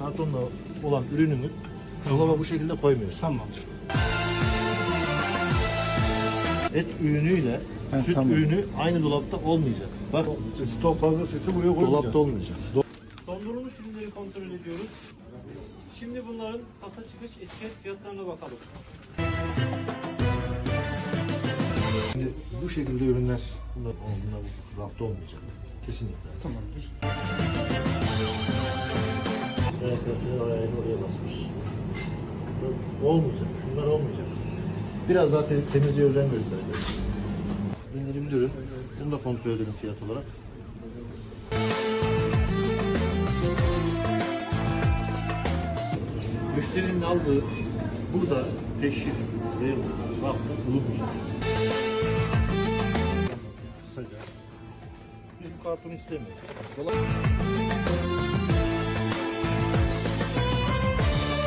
rafında olan ürününü dolaba bu şekilde koymuyorsun. Tamam. Et ürünüyle Ha, süt tamam. ürünü aynı dolapta olmayacak. Bak Stok fazla sesi buraya koymayacağız. dolapta olmayacak. Dondurulmuş ürünleri kontrol ediyoruz. Şimdi bunların kasa çıkış etiket fiyatlarına bakalım. Şimdi bu şekilde ürünler bunlar, bunlar rafta olmayacak. Kesinlikle. Tamamdır. Enflasyonu oraya oraya basmış. Olmayacak. Şunlar olmayacak. Biraz daha te- temizliğe özen göstereceğiz. İndirimli ürün. Bunu da kontrol edelim fiyat olarak. Müşterinin aldığı burada teşhir ve rafta bulunmuyor. Kısaca. Biz bu kartonu istemiyoruz. Dolap-